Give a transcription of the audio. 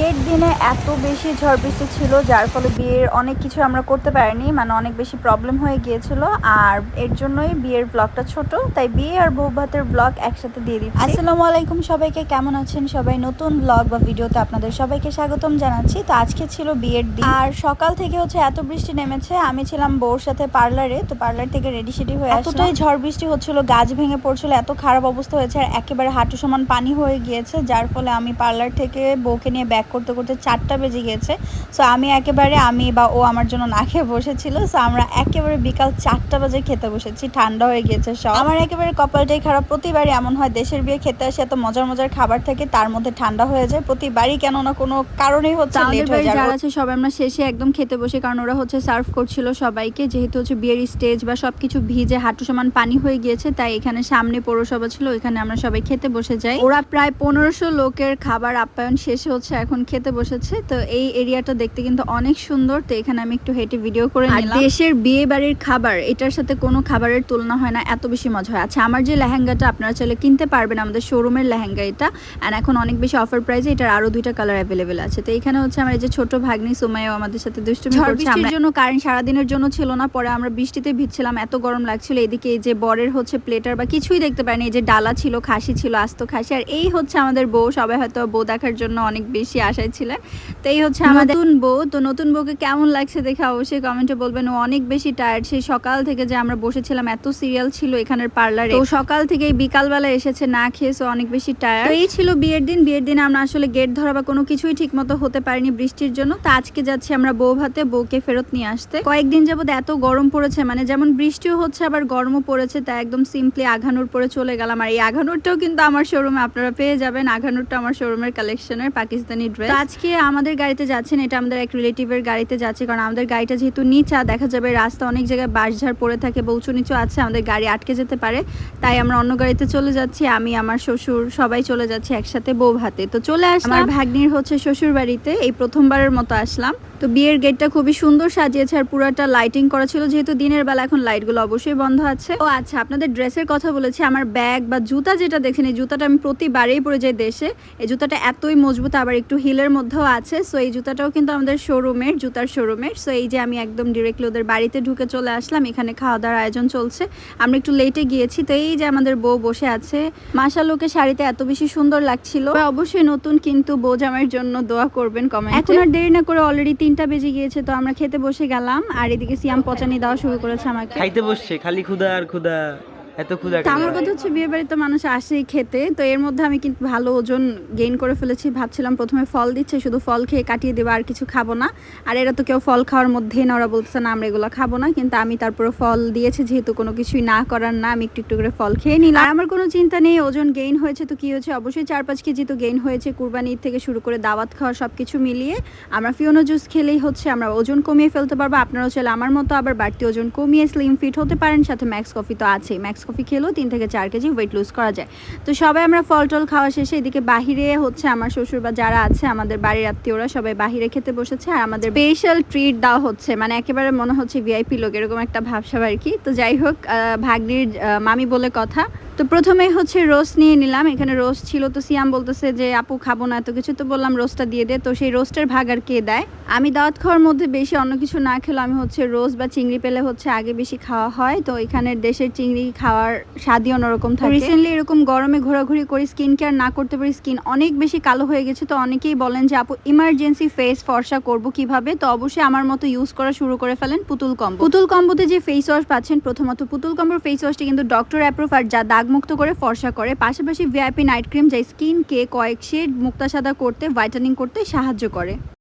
বিয়ের দিনে এত বেশি ঝড় বৃষ্টি ছিল যার ফলে বিয়ের অনেক কিছু আমরা করতে পারিনি মানে অনেক বেশি প্রবলেম হয়ে গিয়েছিল আর এর জন্যই বিয়ের ব্লগটা ছোট তাই বিয়ে আর বউ ভাতের ব্লগ একসাথে দিয়ে দিচ্ছি। আসসালামু আলাইকুম সবাইকে কেমন আছেন সবাই? নতুন ব্লগ বা ভিডিওতে আপনাদের সবাইকে স্বাগতম জানাচ্ছি। তো আজকে ছিল বিয়ের দিন। আর সকাল থেকে হচ্ছে এত বৃষ্টি নেমেছে আমি ছিলাম বউর সাথে পার্লারে তো পার্লার থেকে রেডি সেডি হয়ে এতটাই ঝড় বৃষ্টি হচ্ছিল গাছ ভেঙে পড়ছিল এত খারাপ অবস্থা হয়েছে আর একেবারে হাঁটু সমান পানি হয়ে গিয়েছে যার ফলে আমি পার্লার থেকে বউকে নিয়ে ব্যাক করতে করতে চারটা বেজে গিয়েছে সো আমি একেবারে আমি বা ও আমার জন্য না খেয়ে বসেছিল। সো আমরা একেবারে বিকাল চারটা বাজে খেতে বসেছি। ঠান্ডা হয়ে গিয়েছে সব। আমার একেবারে কপালটাই খারাপ। প্রতিবারই এমন হয় দেশের বিয়ে খেতে আসে এত মজার মজার খাবার থাকে তার মধ্যে ঠান্ডা হয়ে যায়। প্রতিবারই কেন না কোনো কারণেই হচ্ছে লেট হয়ে যায়। যারা আছে সবাই আমরা শেষে একদম খেতে বসে কারণ ওরা হচ্ছে সার্ভ করছিল সবাইকে। যেহেতু হচ্ছে বিয়ের স্টেজ বা সবকিছু ভিজে হাঁটু সমান পানি হয়ে গিয়েছে তাই এখানে সামনে পৌরসভা ছিল এখানে আমরা সবাই খেতে বসে যাই। ওরা প্রায় পনেরোশো লোকের খাবার আপ্যায়ন শেষে হচ্ছে এখন খেতে বসেছে তো এই এরিয়াটা দেখতে কিন্তু অনেক সুন্দর। তো এখানে আমি একটু হেঁটে ভিডিও করে নিলাম। দেশের বিয়ে বাড়ির খাবার এটার সাথে কোনো খাবারের তুলনা হয় না এত বেশি মজা হয়। আচ্ছা আমার যে লেহেঙ্গাটা আপনারা চাইলে কিনতে পারবেন আমাদের শোরুমের লেহেঙ্গা এটা। অ্যান্ড এখন অনেক বেশি অফার প্রাইসে এটার আরও দুইটা কালার অ্যাভেলেবেল আছে। তো এখানে হচ্ছে আমার এই যে ছোট ভাগ্নি সুমাইও আমাদের সাথে দুষ্টুমি করছে। আমরা জন্য কারেন্ট সারাদিনের জন্য ছিল না পরে আমরা বৃষ্টিতে ভিজছিলাম এত গরম লাগছিল। এদিকে এই যে বরের হচ্ছে প্লেটার বা কিছুই দেখতে পাইনি এই যে ডালা ছিল খাসি ছিল আস্ত খাসি। আর এই হচ্ছে আমাদের বউ সবাই হয়তো বউ দেখার জন্য অনেক বেশি আশায় ছিলেন। তো এই হচ্ছে আমাদের নতুন বউ। তো নতুন বউকে কেমন লাগছে দেখে অবশ্যই কমেন্টে বলবেন। ও অনেক বেশি টায়ার্ড সেই সকাল থেকে যে আমরা বসেছিলাম এত সিরিয়াল ছিল এখানের পার্লারে তো সকাল থেকে বিকালবেলা এসেছে না খেয়ে so অনেক বেশি টায়ার্ড তো এই ছিল বিয়ের দিন। বিয়ের দিন আমরা আসলে গেট ধরা বা কোনো কিছুই ঠিক মতো হতে পারিনি বৃষ্টির জন্য। তো আজকে যাচ্ছি আমরা বউ ভাতে বউকে ফেরত নিয়ে আসতে। কয়েকদিন যাবত এত গরম পড়েছে মানে যেমন বৃষ্টিও হচ্ছে আবার গরমও পড়েছে তা একদম সিম্পলি আঘানুর পরে চলে গেলাম। আর এই আঘানুরটাও কিন্তু আমার শোরুমে আপনারা পেয়ে যাবেন। আঘানুরটা আমার শোরুমের কালেকশনের পাকিস্তানি ড্রেস আজকে আমাদের গাড়িতে যাচ্ছেন এটা আমাদের এক রিলেটিভের গাড়িতে যাচ্ছে কারণ আমাদের গাড়িটা যেহেতু নিচা দেখা যাবে রাস্তা অনেক জায়গায় বাঁশঝাড় পড়ে থাকে বা উঁচু নিচু আছে আমাদের গাড়ি আটকে যেতে পারে। তাই আমরা অন্য গাড়িতে চলে যাচ্ছি আমি আমার শ্বশুর সবাই চলে যাচ্ছি একসাথে বউ ভাতে তো চলে আসলাম। আমার ভাগ্নির হচ্ছে শ্বশুর বাড়িতে এই প্রথমবারের মতো আসলাম। তো বিয়ের গেটটা খুবই সুন্দর সাজিয়েছে আর পুরাটা লাইটিং করা ছিল, যেহেতু দিনের বেলা এখন লাইটগুলো অবশ্যই বন্ধ আছে। ও আচ্ছা আপনাদের ড্রেসের কথা বলেছি, আমার ব্যাগ বা জুতা যেটা দেখছেন এই জুতাটা আমি প্রতিবারেই পরে যাই দেশে। এই জুতাটা এতই মজবুত, আবার একটু হিলের মধ্যেও আছে সো এই জুতাটাও কিন্তু আমাদের শোরুমের জুতার শোরুমের সো এই যে আমি একদম ডিরেক্টলি ওদের বাড়িতে ঢুকে চলে আসলাম, এখানে খাওয়া দাওয়ার আয়োজন চলছে। আমরা একটু লেটে গিয়েছি, তো এই যে আমাদের বউ বসে আছে। মাসা লোকে শাড়িতে এত বেশি সুন্দর লাগছিল। অবশ্যই নতুন কিন্তু বউ জামাইয়ের জন্য দোয়া করবেন কমেন্ট। এখন আর দেরি না করে অলরেডি তিনটা বেজে গিয়েছে, তো আমরা খেতে বসে গেলাম, আর এদিকে সিয়াম পচানি দেওয়া শুরু করেছে আমাকে। খাইতে বসছে, খালি ক্ষুধা আর ক্ষুধা। এত ক্ষুধা আমার কথা হচ্ছে বিয়ে বাড়িতে মানুষ আসেই খেতে তো এর মধ্যে আমি কিন্তু ভালো ওজন গেইন করে ফেলেছি। ভাবছিলাম প্রথমে ফল দিচ্ছে শুধু ফল খেয়ে কাটিয়ে দেবো আর কিছু খাব না। আর এরা তো কেউ ফল খাওয়ার মধ্যেই না ওরা বলতেছে না আমরা এগুলো খাব না। কিন্তু আমি তারপরে ফল দিয়েছে যেহেতু কোনো কিছুই না করার না আমি একটু একটু করে ফল খেয়ে নিলাম। আমার কোনো চিন্তা নেই ওজন গেইন হয়েছে তো কি হয়েছে? অবশ্যই চার পাঁচ কেজি তো গেইন হয়েছে কুরবানি ঈদ থেকে শুরু করে দাওয়াত খাওয়া সব কিছু মিলিয়ে। আমরা ফিওনো জুস খেলেই হচ্ছে আমরা ওজন কমিয়ে ফেলতে পারব। আপনারাও চাইলে আমার মতো আবার বাড়তি ওজন কমিয়ে স্লিম ফিট হতে পারেন সাথে ম্যাক্স কফি তো আছে ম্যাক্স কফি খেলেও তিন থেকে চার কেজি ওয়েট লুজ করা যায়। তো সবাই আমরা ফল টল খাওয়া শেষে এদিকে বাহিরে হচ্ছে আমার শ্বশুর বা যারা আছে, আমাদের বাড়ির আত্মীয়রা সবাই বাহিরে খেতে বসেছে আর আমাদের স্পেশাল ট্রিট দেওয়া হচ্ছে। মানে একেবারে মনে হচ্ছে ভিআইপি লোক, এরকম একটা ভাবসাব আর কি। তো যাই হোক ভাগ্নির মামি বলে কথা। তো প্রথমে হচ্ছে রোস্ট নিয়ে নিলাম। এখানে রোস্ট ছিল তো সিয়াম বলতেছে যে আপু খাব না। এত কিছু তো বললাম রোস্টটা দিয়ে দে। তো সেই রোস্টের ভাগ আর কে দেয়? আমি দাওয়াত খাওয়ার মধ্যে বেশি অন্য কিছু না খেলে আমি হচ্ছে রোস্ট বা চিংড়ি পেলে হচ্ছে আগে বেশি খাওয়া হয়। তো এখানের দেশের চিংড়ি খাওয়ার স্বাদই অন্যরকম থাকে। রিসেন্টলি এরকম গরমে ঘোরাঘুরি করে স্কিন কেয়ার না করতে পারি স্কিন অনেক বেশি কালো হয়ে গেছে। তো অনেকেই বলেন যে আপু ইমার্জেন্সি ফেস ফর্সা করব কীভাবে? তো অবশ্যই আমার মতো ইউজ করা শুরু করে ফেলেন পুতুল কম্বো। পুতুল কম্বোতে যে ফেস ওয়াশ পাচ্ছেন প্রথমত পুতুল কম্বোর ফেস ওয়াশটি কিন্তু ডক্টর অ্যাপ্রুভ আর যা দাগমুক্ত করে, ফর্সা করে। পাশাপাশি ভিআইপি নাইট ক্রিম যা স্কিনকে কয়েক শেড মুক্তা সাদা করতে ভাইটানিং করতে সাহায্য করে।